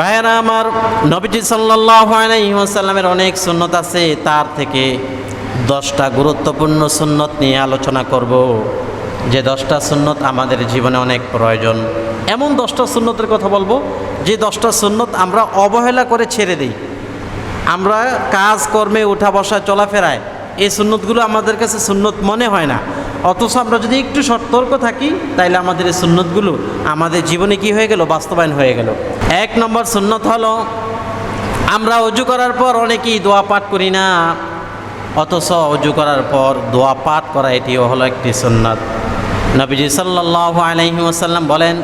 ভাইয়েরা আমার নবীজি ওয়াসাল্লামের অনেক সুন্নত আছে, তার থেকে দশটা গুরুত্বপূর্ণ সুন্নত নিয়ে আলোচনা করব। যে দশটা সুন্নত আমাদের জীবনে অনেক প্রয়োজন। এমন দশটা সুন্নতের কথা বলব, যে দশটা সুন্নত আমরা অবহেলা করে ছেড়ে দিই। আমরা কাজ, কর্মে উঠা বসা চলাফেরায় এই সুন্নতগুলো আমাদের কাছে সুন্নত মনে হয় না। অথচ আমরা যদি একটু সতর্ক থাকি, তাইলে আমাদের এই সুন্নতগুলো আমাদের জীবনে কি হয়ে গেল? বাস্তবায়ন হয়ে গেল। এক নম্বর সুন্নত হলো, আমরা অজু করার পর অনেকেই দোয়া পাঠ করি না। অথচ অজু করার পর দোয়া পাঠ করা এটিও হলো একটি সুন্নত। নবীজি সাল্লাহ আলহি ওসাল্লাম বলেন,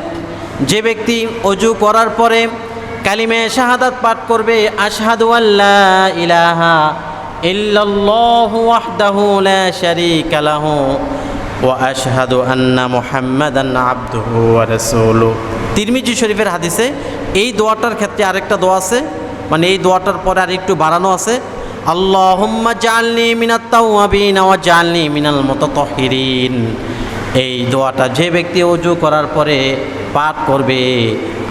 যে ব্যক্তি অজু করার পরে কালিমে শাহাদাত পাঠ করবে, আশহাদু আল্লাহ ইলাহা ইল্লাল্লাহু ওয়াহদাহু লা শারীকা লাহু ওয়া আশহাদু আন্না মুহাম্মাদান আবদুহু ওয়া রাসূলুহু। তিরমিজি শরীফের হাদিসে এই দোয়াটার ক্ষেত্রে আরেকটা দোয়া আছে মানে এই দোয়াটার পরে আর একটু বাড়ানো আছে, আল্লাহুম্মা জাআলনি মিনাত তাওয়াবিন ওয়া জাআলনি মিনাল মুতাতাহহিরিন এই দোয়াটা যে ব্যক্তি অজু করার পরে পাঠ করবে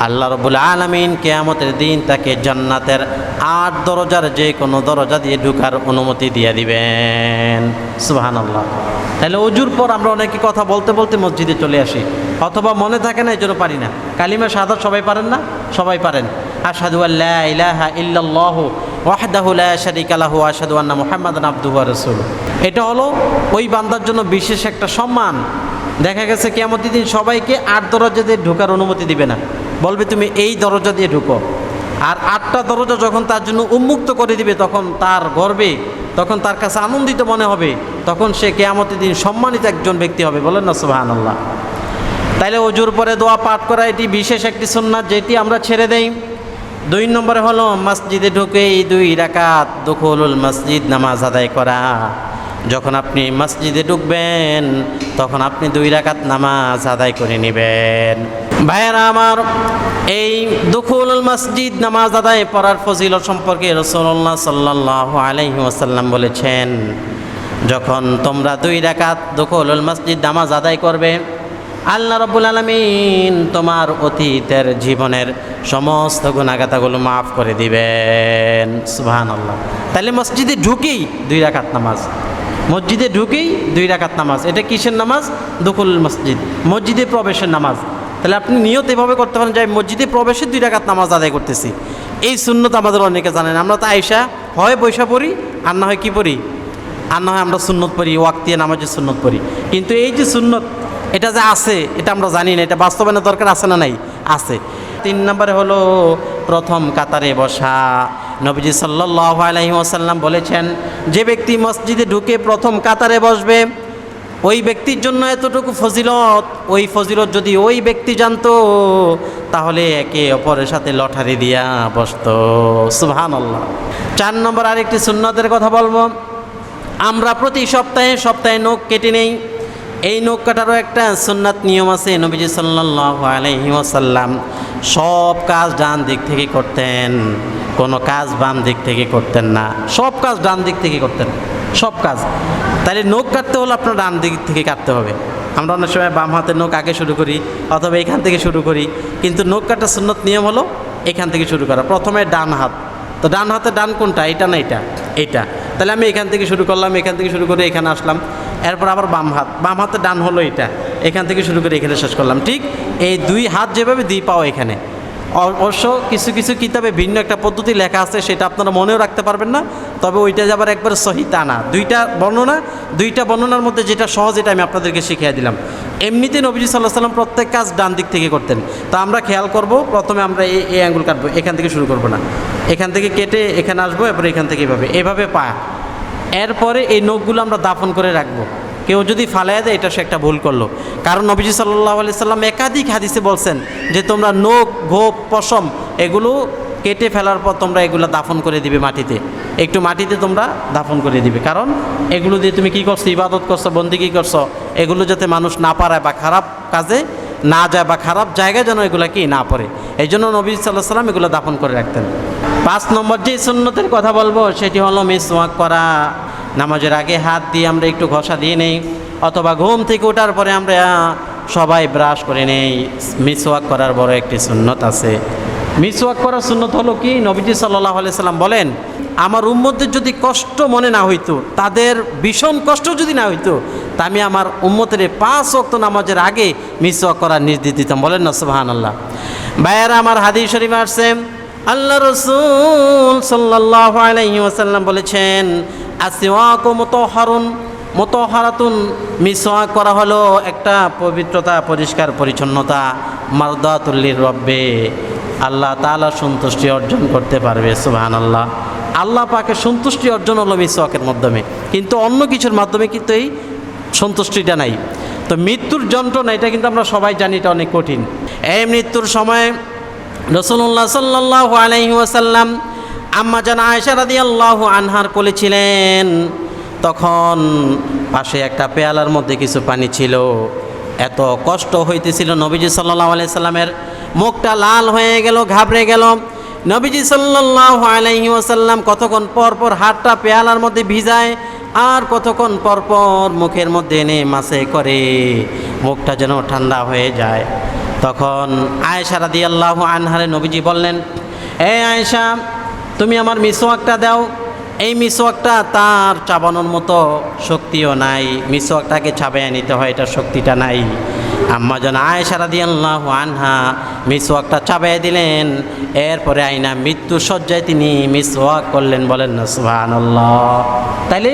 আল্লাহ রবুল আলমিন কেয়ামতের দিন তাকে জান্নাতের আট দরজার যে কোনো দরজা দিয়ে ঢুকার অনুমতি দিয়ে দিবেন। সুহান আল্লাহ তাহলে অজুর পর আমরা অনেকে কথা বলতে বলতে মসজিদে চলে আসি। অথবা মনে থাকে না এই জন্য পারি না। কালিমা সাদা সবাই পারেন না? সবাই পারেন। আশহাদু আল্লাহ ইলাহা ইল্লাল্লাহু এটা হলো ওই বান্দার জন্য বিশেষ একটা সম্মান। দেখা গেছে কেমন দিন সবাইকে আট দরজা দিয়ে ঢোকার অনুমতি দিবে না। বলবে, তুমি এই দরজা দিয়ে ঢুকো। আর আটটা দরজা যখন তার জন্য উন্মুক্ত করে দিবে, তখন তার গর্বে, তখন তার কাছে আনন্দিত মনে হবে, তখন সে কেয়ামতের দিন সম্মানিত একজন ব্যক্তি হবে। বলেন না সুবাহান আল্লাহ তাইলে অজুর পরে দোয়া পাঠ করা এটি বিশেষ একটি সুন্নাত যেটি আমরা ছেড়ে দেই। দুই নম্বরে হলো, মসজিদে ঢুকে এই দুই রাকাত দখলুল মসজিদ নামাজ আদায় করা। যখন আপনি মসজিদে ঢুকবেন, তখন আপনি দুই রাকাত নামাজ আদায় করে নেবেন। ভাইয়েরা, আমার এই দুখুল মসজিদ নামাজ আদায় পড়ার ফজিলত সম্পর্কে রসুল্লাহ সাল্লাহ আলহি ওসাল্লাম বলেছেন, যখন তোমরা দুই রাকাত দুখুল মসজিদ নামাজ আদায় করবে, আল্লাহ রব্বুল আলমিন তোমার অতীতের জীবনের সমস্ত গুণাগাতাগুলো মাফ করে দিবেন। সুহান আল্লাহ তাহলে মসজিদে ঢুকেই দুই রাকাত নামাজ। মসজিদে ঢুকেই দুই রাকাত নামাজ। এটা কিসের নামাজ? দুকুল মসজিদ। মসজিদে প্রবেশের নামাজ। তাহলে আপনি নিয়ত এভাবে করতে পারেন যে মসজিদে প্রবেশের দুই রাকাত নামাজ আদায় করতেছি। এই শূন্যত আমাদের অনেকে জানেন। আমরা তো আয়সা হয় বৈশা পড়ি, আর না হয় কী পড়ি? আর না হয় আমরা সুন্নত পড়ি, ওয়াক্তিয়া নামাজের সুন্নত পড়ি। কিন্তু এই যে সুন্নত, এটা যে আছে, এটা আমরা জানি না। এটা বাস্তবায়নের দরকার আছে না নাই? আছে। তিন নম্বরে হলো, প্রথম কাতারে বসা। নবীজি সাল্লাহ আলহি ওসাল্লাম বলেছেন, যে ব্যক্তি মসজিদে ঢুকে প্রথম কাতারে বসবে ওই ব্যক্তির জন্য এতটুকু ফজিলত, ওই ফজিলত যদি ওই ব্যক্তি জানতো, তাহলে একে অপরের সাথে লটারি দিয়া বসতো। সুহান আল্লাহ চার নম্বর আরেকটি সুন্নতের কথা বলব। আমরা প্রতি সপ্তাহে সপ্তাহে নখ কেটে নেই। এই নখ কাটারও একটা সুন্নাত নিয়ম আছে নবীজি সাল্লাহ আলহি ওসাল্লাম সব কাজ ডান দিক থেকে করতেন, কোনো কাজ বাম দিক থেকে করতেন না। সব কাজ ডান দিক থেকে করতেন। সব কাজ। তাহলে নখ কাটতে হলে আপনার ডান দিক থেকে কাটতে হবে। আমরা অনেক সময় বাম হাতের নখ আগে শুরু করি, অথবা এখান থেকে শুরু করি। কিন্তু নখ কাটার সুন্নত নিয়ম হলো এখান থেকে শুরু করা। প্রথমে ডান হাত। তো ডান হাতে ডান কোনটা? এটা না এটা এটা তাহলে আমি এখান থেকে শুরু করলাম, এখান থেকে শুরু করে এখানে আসলাম। এরপর আবার বাম হাত। বাম হাতে ডান হলো এটা এখান থেকে শুরু করে এখানে শেষ করলাম। ঠিক এই দুই হাত যেভাবে দুই পাও এখানে। অবশ্য কিছু কিছু কিতাবে ভিন্ন একটা পদ্ধতি লেখা আছে, সেটা আপনারা মনেও রাখতে পারবেন না। তবে ওইটা যাবার একবার সহি তা না। দুইটা বর্ণনা, দুইটা বর্ণনার মধ্যে যেটা সহজ এটা আমি আপনাদেরকে শিখিয়ে দিলাম। এমনিতে নবীজি সাল্লাহ সাল্লাম প্রত্যেক কাজ ডান দিক থেকে করতেন। তো আমরা খেয়াল করব, প্রথমে আমরা এই এই আঙ্গুল কাটবো, এখান থেকে শুরু করব না। এখান থেকে কেটে এখানে আসব, এরপরে এখান থেকে এভাবে এভাবে পা এরপরে এই নখগুলো আমরা দাফন করে রাখব। কেউ যদি ফালাইয়া দেয়, এটা সে একটা ভুল করল। কারণ নবীজি সাল্লাহ আলি সাল্লাম একাধিক হাদিসে বলছেন যে তোমরা নখ গোপ পশম, এগুলো কেটে ফেলার পর তোমরা এগুলো দাফন করে দিবে মাটিতে। একটু মাটিতে তোমরা দাফন করে দিবে। কারণ এগুলো দিয়ে তুমি কী করছ? ইবাদত করছ, বন্দি কী করছ? এগুলো যাতে মানুষ না পারায় বা খারাপ কাজে না যায় বা খারাপ জায়গায় যেন এগুলো কি না পড়ে। এই জন্য নবী সাল্লাহ সাল্লাম এগুলো দাফন করে রাখতেন। পাঁচ নম্বর যে সুন্নতের কথা বলব, সেটি হলো মিসওয়াক করা। নামাজের আগে হাত দিয়ে আমরা একটু ঘষা দিয়ে নেই, অথবা ঘুম থেকে ওঠার পরে আমরা সবাই ব্রাশ করে নেই। মিসওয়াক করার বড় একটি সুন্নত আছে। মিসওয়াক করার সুন্নত হলো কি? নবীজি সাল্লাহ সাল্লাম বলেন, আমার উম্মতদের যদি কষ্ট মনে না হইতো, তাদের ভীষণ কষ্ট যদি না হইতো, তা আমি আমার উম্মতের পাঁচ অক্ত নামাজের আগে মিসওয়াক করার নির্দেশ দিতাম। বলেন না সুবাহান আল্লাহ ভাইয়ারা, আমার হাদিস শরীফ আসছে। আল্লাহ রসুল সাল্লাহ আলাইহি ওয়াসাল্লাম বলেছেন, আসিওয়াক মতো হারাতুন মিসওয়াক করা হলো একটা পবিত্রতা, পরিষ্কার, পরিচ্ছন্নতা মারদাতুল্লির রব্বে। আল্লাহ তাআলা সন্তুষ্টি অর্জন করতে পারবে সুবহান আল্লাহ আল্লাহ পাকে সন্তুষ্টি অর্জন হলো মিসওয়াকের মাধ্যমে। কিন্তু অন্য কিছুর মাধ্যমে কিন্তু এই সন্তুষ্টিটা নাই। তো মৃত্যুর যন্ত্রণা, এটা কিন্তু আমরা সবাই জানি, এটা অনেক কঠিন। এই মৃত্যুর সময় রসুল্লাহ সাল্লাহ আলাইহি ওয়াসাল্লাম আম্মা জান আয়সা রাদি আল্লাহ আনহার কোলেছিলেন তখন পাশে একটা পেয়ালার মধ্যে কিছু পানি ছিল। এত কষ্ট হইতেছিল নবীজি সাল্লাহ আলাই সাল্লামের মুখটা লাল হয়ে গেল, ঘাবড়ে গেল। নবীজি সাল্লাহ আলাইহি ওয়াসাল্লাম কতক্ষণ পরপর পর হাতটা পেয়ালার মধ্যে ভিজায় আর কতক্ষণ পর পর মুখের মধ্যে এনে মাসে করে। মুখটা যেন ঠান্ডা হয়ে যায়। তখন আয়েশা রাদি আল্লাহ আনহারে নবীজি বললেন, এ আয়েশা, তুমি আমার মিসওয়াকটা দাও। এই মিসওয়াকটা তার চাবানোর মতো শক্তিও নাই। মিসওয়াকটাকে চাবাইয়া নিতে হয়, এটা শক্তিটা নাই। আম্মা যেন আয়েশা রাদি আল্লাহ আনহা মিসওয়াকটা চাবাইয়া দিলেন। এরপরে আইনা মৃত্যু সজ্জায় তিনি মিসওয়াক করলেন বলেন না সুহান তাইলে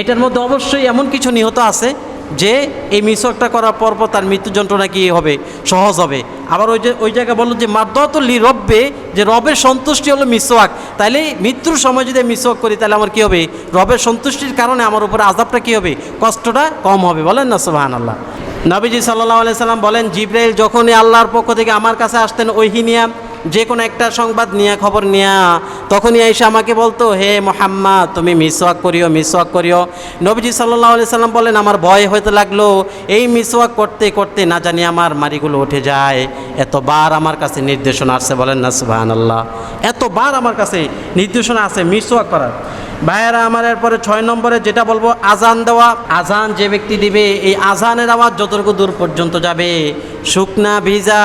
এটার মধ্যে অবশ্যই এমন কিছু নিহত আছে যে এই মিসওয়াকটা করার পর পর তার মৃত্যু যন্ত্রণা কি হবে? সহজ হবে। আবার ওই যে, ওই জায়গায় বলল যে মাদ্দাতুল্লি রব্বে, যে রবের সন্তুষ্টি হলো মিসওয়াক। তাইলে মৃত্যুর সময় যদি মিসওয়াক করি তাহলে আমার কি হবে? রবের সন্তুষ্টির কারণে আমার উপরে আজাবটা কি হবে? কষ্টটা কম হবে। বলেন না সুবাহান আল্লাহ নবীজি সাল্লাহ সাল্লাম বলেন, জিব্রাইল যখনই আল্লাহর পক্ষ থেকে আমার কাছে আসতেন ওইহিনিয়া যে কোনো একটা সংবাদ নিয়ে, খবর নিয়া, তখনই এসে আমাকে বলতো, হে মোহাম্মদ, তুমি মিসওয়াক করিও মিসওয়াক করিও। নবীজি সাল্লাহ সাল্লাম বলেন, আমার ভয় হতে লাগল, এই মিসওয়াক করতে করতে না জানি আমার মারিগুলো উঠে যায়। এতবার আমার কাছে নির্দেশনা আসছে। বলেন না সুবাহান আল্লাহ এতবার আমার কাছে নির্দেশনা আছে মিসওয়াক করার। ভাইয়েরা, আমার এরপরে ছয় নম্বরে যেটা বলব, আজান দেওয়া। আজান যে ব্যক্তি দিবে, এই আজানের আওয়াজ যতটুকু দূর পর্যন্ত যাবে, শুকনা, ভিজা,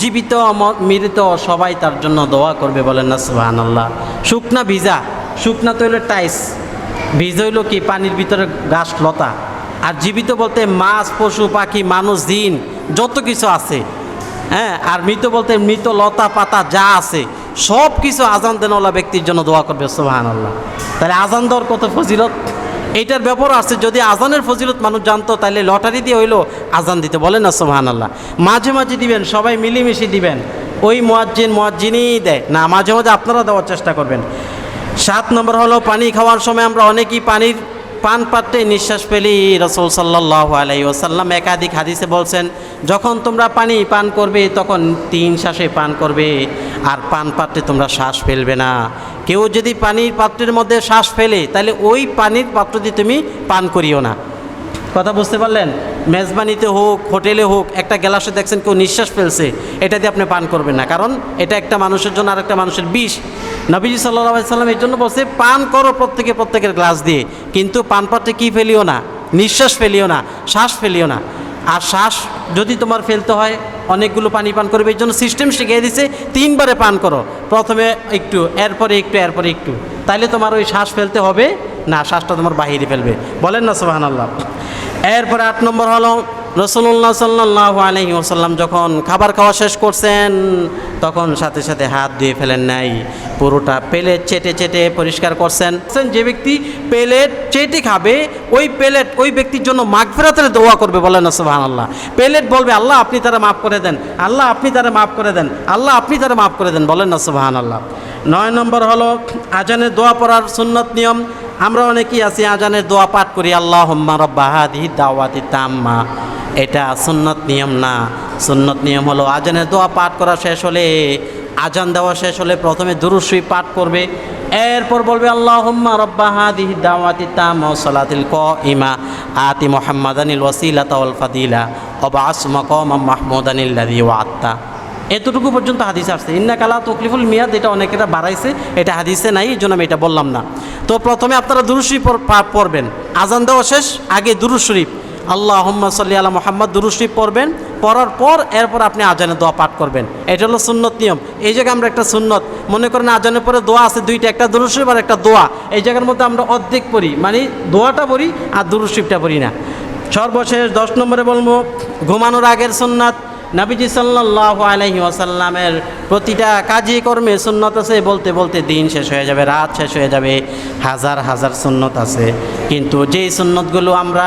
জীবিত মৃত সবাই তার জন্য দোয়া করবে বলেন না সুবাহান আল্লাহ শুকনা, ভিজা। শুকনা তো হলো টাইস। ভিজ হইল কি? পানির ভিতরে গাছ লতা। আর জীবিত বলতে মাছ, পশু, পাখি, মানুষ দিন যত কিছু আছে। হ্যাঁ আর মৃত বলতে মৃত লতা, পাতা যা আছে। সব কিছু আজান দেনওয়ালা ব্যক্তির জন্য দোয়া করবে সোহান আল্লাহ তাহলে আজান দেওয়ার কত ফজিলত? এইটার ব্যাপার আছে, যদি আজানের ফজিলত মানুষ জানতো, তাহলে লটারি দিয়ে হইল আজান দিতে। বলেন না সোহান আল্লাহ মাঝে মাঝে দিবেন, সবাই মিলেমিশে দিবেন। ওই মোয়াজ্জিন, মোয়াজ্জিনই দেয়। না, মাঝে মাঝে আপনারা দেওয়ার চেষ্টা করবেন। সাত নম্বর হলো পানি খাওয়ার সময় আমরা অনেকেই পানির পান পাত্রে নিঃশ্বাস পেলেই রসুল সাল্লাহ আলাই ওসাল্লাম একাধিক হাদিসে বলছেন, যখন তোমরা পানি পান করবে, তখন তিন শ্বাসে পান করবে, আর পান পাত্রে তোমরা শ্বাস ফেলবে না। কেউ যদি পানির পাত্রের মধ্যে শ্বাস ফেলে, তাহলে ওই পানির পাত্র দিয়ে তুমি পান করিও না। কথা বুঝতে পারলেন? মেজবানিতে হোক, হোটেলে হোক, একটা গ্লাসে দেখছেন কেউ নিঃশ্বাস ফেলছে, এটা দিয়ে আপনি পান করবেন না। কারণ এটা একটা মানুষের জন্য আর একটা মানুষের বিষ। নবীজি সাল্লাহ সাল্লাম এর জন্য বলছে, পান করো প্রত্যেকে প্রত্যেকের গ্লাস দিয়ে, কিন্তু পান পাত্রে কী ফেলিও না? নিঃশ্বাস ফেলিও না, শ্বাস ফেলিও না। আর শ্বাস যদি তোমার ফেলতে হয়, অনেকগুলো পানি পান করবে এই জন্য সিস্টেম শিখিয়ে দিছে, তিনবারে পান করো। প্রথমে একটু, এরপরে একটু এরপরে একটু। তাইলে তোমার ওই শ্বাস ফেলতে হবে না, শ্বাসটা তোমার বাহিরে ফেলবে। বলেন না সোহান আল্লাহ এরপরে আট নম্বর হলো রসুল্লাহ সাল্লাহ আলহি ওসাল্লাম যখন খাবার খাওয়া শেষ করছেন, তখন সাথে সাথে হাত ধুয়ে ফেলেন নাই। পুরোটা প্লেট চেটে চেটে পরিষ্কার করছেন। যে ব্যক্তি প্লেট চেটে খাবে, ওই প্লেট, ওই ব্যক্তির জন্য মাঘ ফেরাতের দোয়া করবে। বলেন না সুবাহ আল্লাহ প্লেট বলবে, আল্লাহ, আপনি তারা মাফ করে দেন। আল্লাহ, আপনি তারা মাফ করে দেন। আল্লাহ, আপনি তারা মাফ করে দেন। বলেন সুবাহান আল্লাহ নয় নম্বর হলো আজানের দোয়া পড়ার সুন্নত নিয়ম। আমরা অনেকেই আছি, আজানের দোয়া পাঠ করি আল্লাহ হোম্মা রব্বাহাদি দাওয়াতি তাম্মা। এটা সুন্নত নিয়ম না। সুন্নত নিয়ম হলো আজানের দোয়া পাঠ করা শেষ হলে, আজান দেওয়া শেষ হলে প্রথমে দুরুশ্রী পাঠ করবে। এরপর বলবে আল্লাহ হোম্মা রব্বাহাদি দাওয়াতি তাম সলাতিল ক ইমা আতি মোহাম্মদানিল ওয়াসিলা তাওয়াল ফাদিলা। অবাস মকম মাহমুদানিল্লাদি ওয়াত্তা এতটুকু পর্যন্ত হাদিসে আসছে। ইন্না কালা তকলিফুল মিয়াদ, এটা অনেকেরা বাড়াইছে, এটা হাদিসে নাই এই জন্য আমি এটা বললাম না। তো প্রথমে আপনারা দুরুশরীফ পড়বেন। আজান দেওয়া শেষ, আগে দুরুশরীফ আল্লাহ সাল্লি আলা মোহাম্মদ দুরুশি পড়বেন, পড়ার পর এরপর আপনি আজানে দোয়া পাঠ করবেন। এটা হলো সুন্নত নিয়ম। এই জায়গায় আমরা একটা সুন্নত, মনে করেন আজানের পরে দোয়া আছে, দুইটা, একটা দুরুশিব আর একটা দোয়া। এই জায়গার মধ্যে আমরা অর্ধেক পড়ি মানে দোয়াটা পড়ি আর দুরুশিবটা পড়ি না। সর্বশেষ দশ নম্বরে বলব, ঘুমানোর আগের সুন্নাত নাবিজি সাল্লাহ আলহি ওয়াসাল্লামের প্রতিটা কাজে কর্মে সুন্নত আছে, বলতে বলতে দিন শেষ হয়ে যাবে, রাত শেষ হয়ে যাবে, হাজার হাজার সুন্নত আছে। কিন্তু যেই সুন্নতগুলো আমরা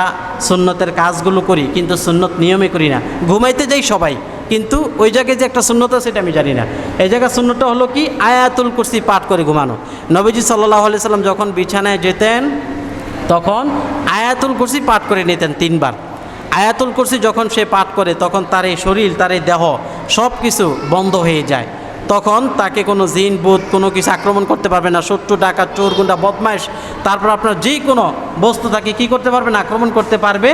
সুন্নতের কাজগুলো করি, কিন্তু সুন্নত নিয়মে করি না, ঘুমাইতে যাই সবাই, কিন্তু ওই জায়গায় যে একটা শূন্যতা সেটা আমি জানি না। এই জায়গায় শূন্যটা হলো কি? আয়াতুল কুরসি পাঠ করে ঘুমানো। নবীজি সাল্লাহ আলি সাল্লাম যখন বিছানায় যেতেন, তখন আয়াতুল কুরসি পাঠ করে নিতেন তিনবার। আয়াতুল কুরসি যখন সে পাঠ করে, তখন তার এই শরীর, তার এই দেহ সব কিছু বন্ধ হয়ে যায়। তখন তাকে কোনো জিন বুধ কোনো কিছু আক্রমণ করতে পারবে না। শত্রু, ডাকাত, চোর, গুন্ডা, বদমাইশ, তারপর আপনার যে কোনো বস্তু তাকে কী করতে পারবে না, আক্রমণ করতে পারবে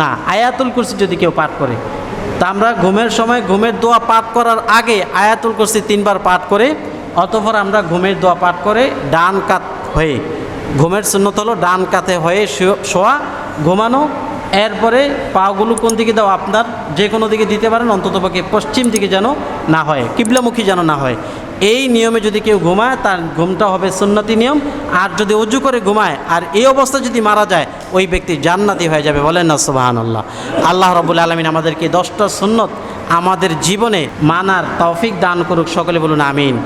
না। আয়াতুল কুরসি যদি কেউ পাঠ করে, তা আমরা ঘুমের সময় ঘুমের দোয়া পাঠ করার আগে আয়াতুল কুরসি তিনবার পাঠ করে, অতঃপর আমরা ঘুমের দোয়া পাঠ করে ডান কাত হয়ে, ঘুমের সুন্নত হলো ডান কাতে হয়ে শোয়া, ঘুমানো এরপরে পাগুলো কোন দিকে দাও? আপনার যে কোনো দিকে দিতে পারেন অন্ততপক্ষে পশ্চিম দিকে যেন না হয়, কিবলামুখী যেন না হয়। এই নিয়মে যদি কেউ ঘুমায়, তার ঘুমটা হবে সুন্নতি নিয়ম। আর যদি অজু করে ঘুমায়, আর এই অবস্থা যদি মারা যায়, ওই ব্যক্তি জান্নাতি হয়ে যাবে। বলেন না সুবাহান আল্লাহ আল্লাহ রবুল আলমিন আমাদেরকে দশটা সুন্নত আমাদের জীবনে মানার তৌফিক দান করুক। সকলে বলুন, আমিন।